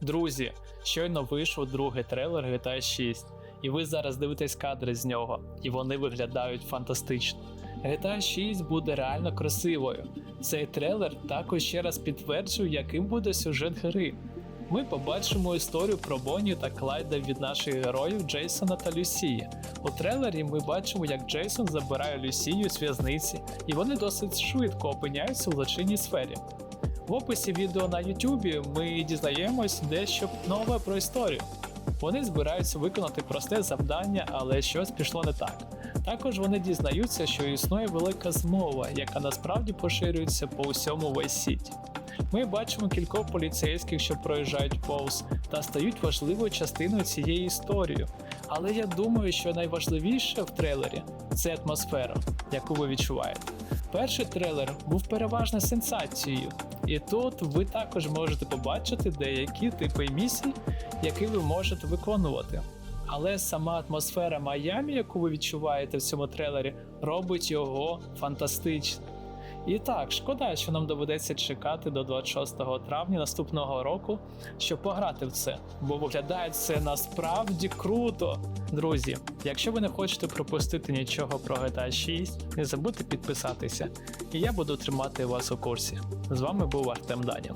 Друзі, щойно вийшов другий трейлер GTA 6, і ви зараз дивитесь кадри з нього, і вони виглядають фантастично. GTA 6 буде реально красивою. Цей трейлер також ще раз підтверджує, яким буде сюжет гри. Ми побачимо історію про Бонні та Клайда від наших героїв Джейсона та Люсії. У трейлері ми бачимо, як Джейсон забирає Люсію з в'язниці, і вони досить швидко опиняються у злочинній сфері. В описі відео на Ютубі ми дізнаємось дещо нове про історію. Вони збираються виконати просте завдання, але щось пішло не так. Також вони дізнаються, що існує велика змова, яка насправді поширюється по усьому Вайс-Сіті. Ми бачимо кількох поліцейських, що проїжджають повз, та стають важливою частиною цієї історії. Але я думаю, що найважливіше в трейлері це атмосфера, яку ви відчуваєте. Перший трейлер був переважно сенсацією, і тут ви також можете побачити деякі типи місій, які ви можете виконувати. Але сама атмосфера Майамі, яку ви відчуваєте в цьому трейлері, робить його фантастичним. І так, шкода, що нам доведеться чекати до 26 травня наступного року, щоб пограти в це, бо виглядає це насправді круто. Друзі, якщо ви не хочете пропустити нічого про GTA 6, не забудьте підписатися, і я буду тримати вас у курсі. З вами був Артем Данін.